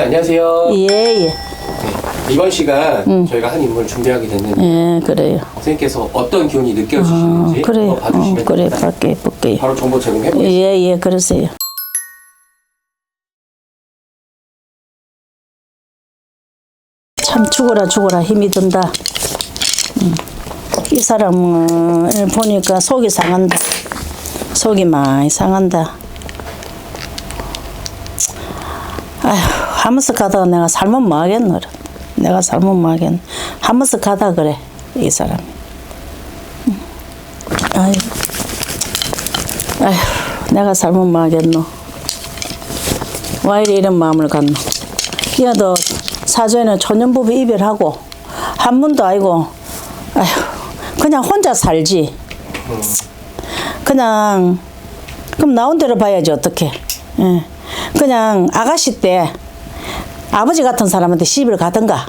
목사 안녕하세요. 예, 예. 네, 이번 시간 저희가 한 인물 준비하게 됐는데 예, 그래요. 선생님께서 어떤 기운이 어, 느껴지시는지 그래요. 한번 봐주시면 어, 그래, 됩니다. 밖에 볼게요. 바로 정보 제공해 보겠습니다. 예, 예, 그러세요. 참 죽어라 죽어라 힘이 든다. 음. 이 사람을 보니까 속이 상한다. 속이 많이 상한다. 아휴, 하면서 가다가 내가 살면 뭐 하겠노. 내가 살면 뭐 하겠노. 하면서 가다 그래, 이 사람이. 음. 아휴. 아휴, 내가 살면 뭐 하겠노. 와 이래 이런 마음을 갖노. 야, 너 사전에 초년부부 이별하고 한 번도 아니고, 아휴, 그냥 혼자 살지. 그냥 그럼 나온 대로 봐야지 어떻게. 예. 그냥 아가씨 때 아버지 같은 사람한테 시집을 가든가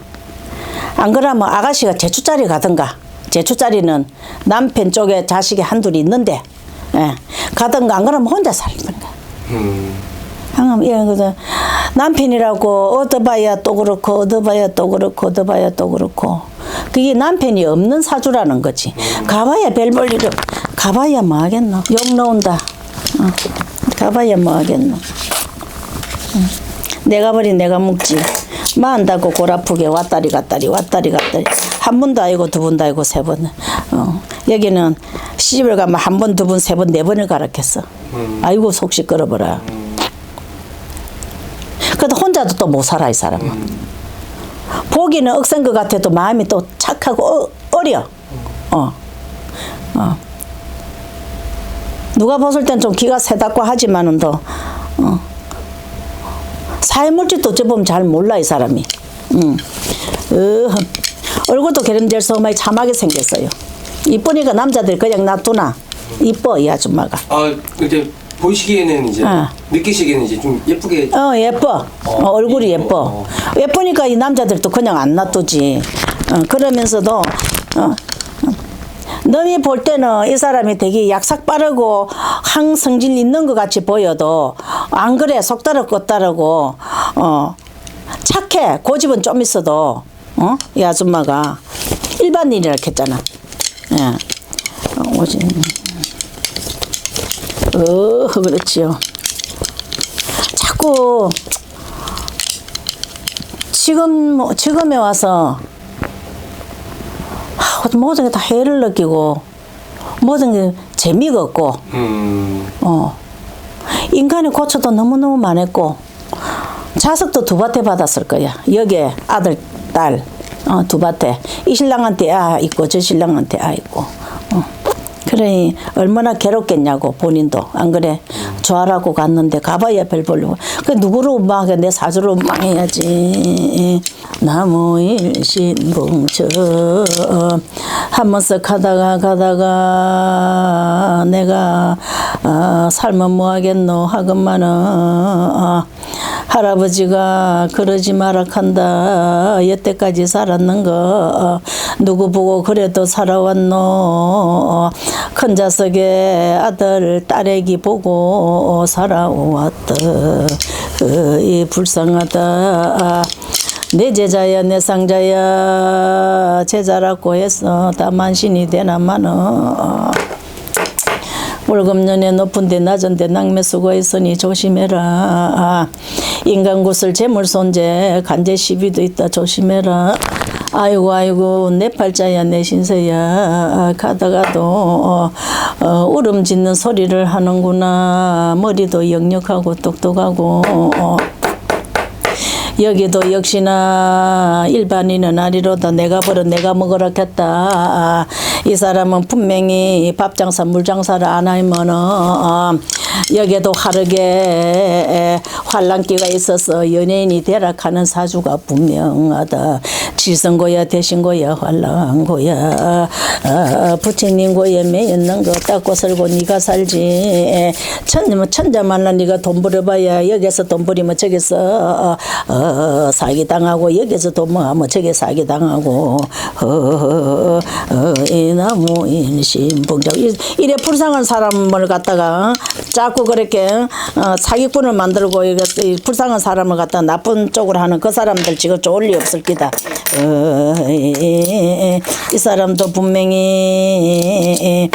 안 그러면 아가씨가 제추자리 가든가 제추자리는 남편 쪽에 자식이 한둘이 있는데 예. 가든가 안 그러면 혼자 살든가 음, 이런 거죠. 남편이라고 얻어봐야 또 그렇고 얻어봐야 또 그렇고 얻어봐야 또 그렇고 그게 남편이 없는 사주라는 거지. 가봐야 별 볼일 없. 가봐야 뭐 하겠노. 욕 나온다. 어. 가봐야 뭐 하겠노. 응. 내가 버린 내가 묵지. 마한다고 골 아프게 왔다리 갔다리 왔다리 갔다리 한 번도 아니고 두 번도 아니고 세 번. 어. 여기는 시집을 가면 한 번, 두 번, 세 번, 네 번을 가르쳤어. 아이고 속 시끄러워라. 그래도 혼자도 또 못 살아 이 사람은. 보기는 억센 것 같아도 마음이 또 착하고 어, 어려. 어. 어. 누가 봤을 땐 좀 기가 세다고 하지만은 더 어. 사회물질도 어찌 보면 잘 몰라 이 사람이. 음. 으흠. 얼굴도 게름질서마이 참하게 생겼어요. 이쁘니까 남자들 그냥 놔두나. 이뻐 이 아줌마가. 아 이제 보시기에는 이제 어. 느끼시기에는 이제 좀 예쁘게 어 예뻐 어, 얼굴이 예뻐 예쁘니까 이 남자들도 그냥 안 놔두지 어, 그러면서도 어, 어. 너희 볼 때는 이 사람이 되게 약삭 빠르고 항성질 있는 것 같이 보여도 안 그래 속다르 꽃다르고 어 착해. 고집은 좀 있어도 어 이 아줌마가 일반인이라 했잖아. 예. 어, 오지. 어 그렇지요. 자꾸 지금 지금에 와서 하, 모든 게 다 해를 느끼고 모든 게 재미가 없고 음, 어. 인간의 고초도 너무 너무 많았고 자석도 두 밭에 받았을 거야. 여기에 아들 딸 어, 두 밭에. 이 신랑한테 아 있고 저 신랑한테 아 있고 어. 그러니 얼마나 괴롭겠냐고 본인도. 안 그래? 좋아라고 갔는데 가봐야 별 보려고 그 누구로 음악해 내 사주로 음악해야지. 나무일 신봉처. 한번씩 가다가 가다가 내가 아, 살면 뭐하겠노? 하건만은. 아, 할아버지가 그러지 마라 한다. 여태까지 살았는 거 어, 누구 보고 그래도 살아왔노? 큰 자석에 아들 딸애기 보고 살아왔다. 어, 이 불쌍하다. 내 제자야 내 상자야. 제자라고 해서 다 만신이 되나마는 월급년에 높은데 낮은데 낭매 쓰고 있으니 조심해라. 인간 구슬 재물 손재 간제 시비도 있다 조심해라. 아이고 아이고 내 팔자야 내 신세야 가다가도 어, 어, 울음 짓는 소리를 하는구나 머리도 역력하고 똑똑하고 어, 여기도 역시나 일반인은 아니로다 내가 벌어 내가 먹으라겠다. 이 사람은 분명히 밥 장사 물 장사를 안 하면은 어, 여기도 하르게 환란기가 있어서 연예인이 되락하는 사주가 분명하다. 지성고야 대신고야 환란고야 아, 부처님 고에 매였는 거 닦고 살고 네가 살지 천자 천자 만나 네가 돈 벌어봐야 여기서 돈 벌이면 저기서 어, 어, 어, 사기 당하고 여기서 도망하면 저기 사기 당하고 어, 어, 어, 이 나무 인심봉자 이- 이래 불쌍한 사람을 갖다가 자꾸 그렇게 어, 사기꾼을 만들고 이거 이 불쌍한 사람을 갖다 나쁜 쪽으로 하는 그 사람들 지금 좋을 리 없을 기다. 어, 이, 이 사람도 분명히 어, 이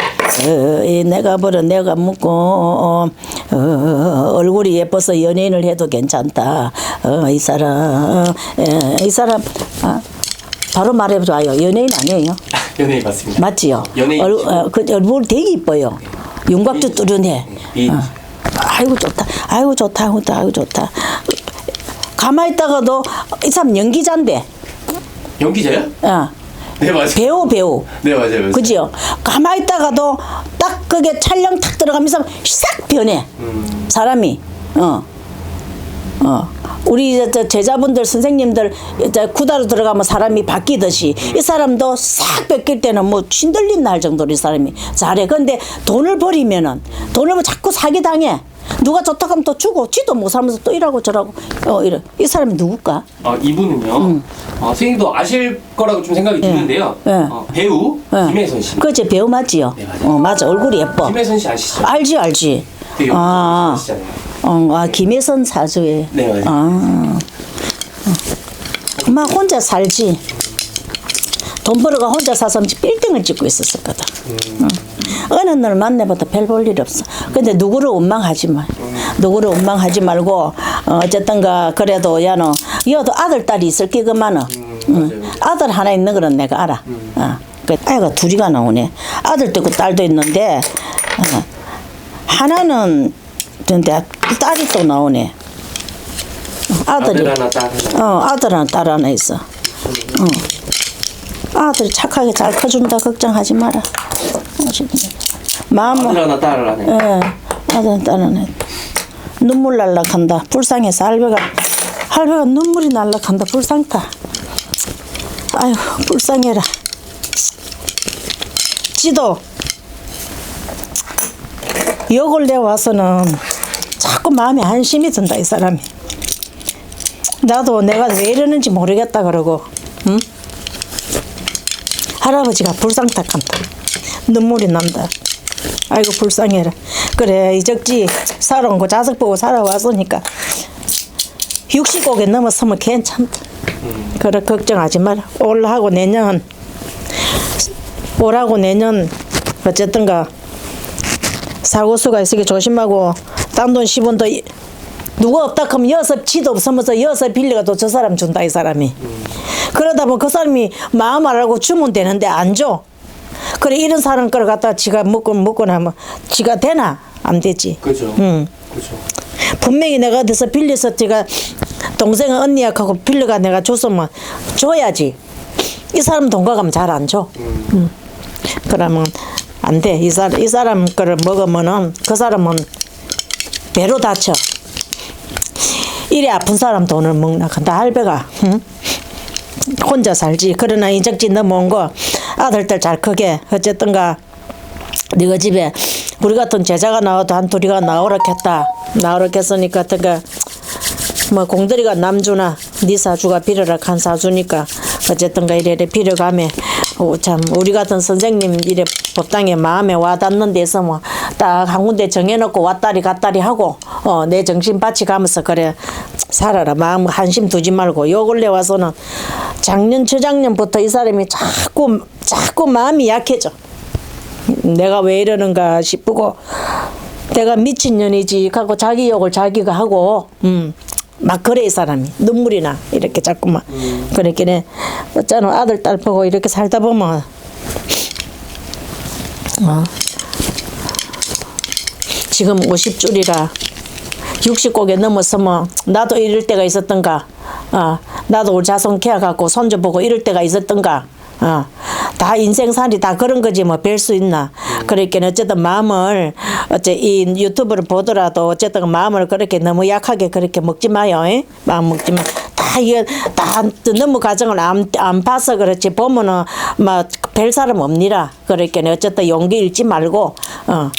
내가 버려 내가 묻고 어, 어, 얼굴이 예뻐서 연예인을 해도 괜찮다. 어, 이 사람 에, 이 사람 아, 바로 말해줘요. 연예인 아니에요? 연예인 맞습니다. 맞지요? 연예인. 얼, 어, 그 얼굴 되게 이뻐요. 윤곽도 뚜렷해. 이 어. 아이고 좋다. 아이고 좋다. 아이고 좋다. 아이고 좋다. 가만히 있다가도 이 사람 연기자인데. 연기자요? 어. 네 맞아요. 배우 배우. 네 맞아요. 맞아요. 그지요? 가만히 있다가도 딱 그게 촬영 탁 들어가면서 싹 변해. 음. 사람이. 어. 어. 우리 저 제자분들 선생님들 구다로 들어가면 사람이 바뀌듯이 이 사람도 싹 바뀔 때는 뭐 신들린 날 정도로 이 사람이 잘해. 근데 돈을 버리면은 돈을 버- 자꾸 사기 당해. 누가 좋다 하면 또 주고 지도 못 살면서 또 이러고 저러고 어 이래. 이 사람이 누굴까? 어, 이분은요. 어, 선생님도 아실 거라고 좀 생각이 드는데요. 예. 어, 배우 예. 김혜선 씨. 그제 배우 맞지요? 네, 맞아요. 어 맞아 얼굴이 예뻐. 김혜선 씨 아시죠? 알지 알지. 되게 아. 어, 아 김혜선 사주에. 네, 맞아요. 아, 막 혼자 살지. 돈 벌어가 혼자 사서 빌딩을 짓고 있었었거든. 응. 어느 날 만나봐도 별 볼 일 없어. 근데 누구를 원망하지 마. 누구를 원망하지 말고 어, 어쨌든가 그래도 야너 여도 아들 딸이 있을 끼그만은 음, 맞아요. 아들 하나 있는 거는 내가 알아. 어. 그 아이가 둘이가 나오네. 아들도 있고 딸도 있는데 어. 하나는 근데 딸이 또 나오네. 아들이 아들 하나 딸 하나. 어 아들 하나 딸 하나 있어. 어. 아들이 착하게 잘 커준다 걱정하지 마라. 마음 아들 하나 딸 하나. 예, 아들 딸 하나 눈물 날락한다. 불쌍해서 할배가 할배가 눈물이 날락한다. 불쌍다. 아유 불쌍해라. 지도 욕을 내 와서는 자꾸 마음에 한심이 든다 이 사람이. 나도 내가 왜 이러는지 모르겠다 그러고, 응? 할아버지가 불쌍탁한다. 눈물이 난다. 아이고 불쌍해라. 그래 이적지 살아온 거 자석 보고 살아왔으니까 60곡에 넘어서면 괜찮다. 그래 걱정하지 마라. 올하고 내년 올하고 내년 어쨌든가 사고수가 있으니 조심하고 딴돈 10원도 이- 누가 없다 하면 여섯 지도 없으면서 여섯 빌려가도 저 사람 준다 이 사람이 그러다 보면 그 사람이 마음 알고 주면 되는데 안 줘. 그래 이런 사람 걸 갖다 지가 먹고 먹고 나면 지가 되나 안 되지. 그죠. 응. 그죠. 분명히 내가 어디서 빌려서 제가 동생 언니하고 빌려가 내가 줬으면 줘야지. 이 사람 돈 가가면 잘 안 줘. 음. 그러면 안 돼. 이 사람 이 사람 거를 먹으면은 그 사람은 배로 다쳐. 이래 아픈 사람 돈을 먹나 간다 할배가 응? 혼자 살지. 그러나 인적지 넘어온 거 아들들 잘 크게 어쨌든가 네가 집에 우리 같은 제자가 나와도 한 둘이가 나오라겠다. 나오라겠으니까 어떤가 뭐 공들이가 남주나 네 사주가 빌어라 한 사주니까 어쨌든가 이래 이래 빌어가며 어, 참 우리 같은 선생님 이래 법당에 마음에 와닿는 데서 뭐 딱 한 군데 정해놓고 왔다리 갔다리 하고 어 내 정신 바치 가면서 그래 살아라 마음 한심 두지 말고 요 근래 와서는 작년 저작년부터 이 사람이 자꾸 자꾸 마음이 약해져. 내가 왜 이러는가 싶고 내가 미친년이지 하고 자기 욕을 자기가 하고 음. 막 그래 이 사람이 눈물이 나 이렇게 자꾸만 그렇게 어쩌나 아들 딸 보고 이렇게 살다 보면 어. 지금 50줄이라 60곡에 넘어서면 나도 이럴 때가 있었던가 어, 나도 우리 자손 케어 갖고 손주 보고 이럴 때가 있었던가 어, 다 인생살이 다 그런 거지 뭐뵐수 있나 그러니까 어쨌든 마음을 어째 이 유튜브를 보더라도 어쨌든 마음을 그렇게 너무 약하게 그렇게 먹지 마요 에? 마음 먹지 마. 다 이게 다 너무 가정을 안, 안 봐서 그렇지 보면은 막 별 사람 없니라 그러니까 어쨌든 용기 잃지 말고 어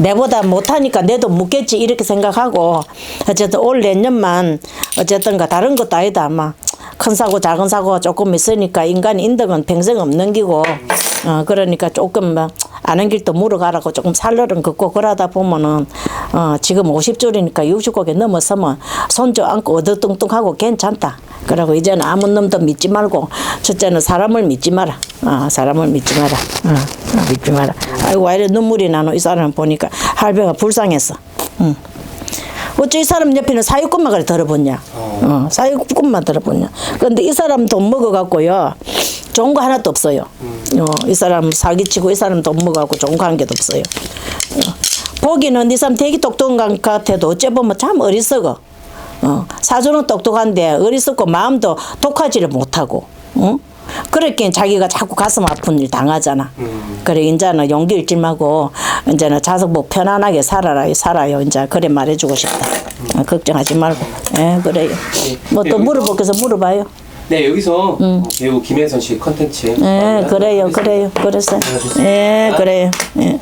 내보다 못하니까 내도 묻겠지 이렇게 생각하고. 어쨌든 올 내년만 어쨌든 가 다른 것도 아니다 아마. 큰 사고 작은 사고가 조금 있으니까 인간 인덕은 평생 없는 기고. 어 그러니까 조금 뭐 아는 길도 물어가라고 조금 살러름 걷고 그러다 보면은 어 지금 50줄이니까 60곡에 넘어서면 손주 안고 어두뚱뚱하고 괜찮다. 그러고 이제는 아무 놈도 믿지 말고 첫째는 사람을 믿지 마라. 어, 사람을 믿지 마라. 어, 어, 믿지 마라. 아이고 왜 이래 눈물이 나노 이 사람 보니까 할배가 불쌍했어. 응. 어째 이 사람 옆에는 사육꾼만 그래 들어보냐? 어, 사육꾼만 들어보냐? 근데 이 사람 돈 먹어갖고요. 좋은 거 하나도 없어요. 어, 이 사람 사기치고 이 사람 돈 먹어갖고 좋은 거 한 개도 없어요. 어, 보기는 이 사람 되게 똑똑한 것 같아도 어째 보면 참 어리석어. 어, 사주는 똑똑한데 어리석고 마음도 독하지를 못하고. 어? 그렇게 자기가 자꾸 가슴 아픈 일 당하잖아. 그래 이제는 용기 잃지 말고 이제는 자석 뭐 편안하게 살아라 살아요. 이제 그래 말해주고 싶다. 어, 걱정하지 말고. 예 그래요. 뭐또 물어볼 게서 물어봐요. 네 여기서 어, 배우 김혜선 씨 컨텐츠 예 그래요 그래요 그랬어요. 예 그래요. 예.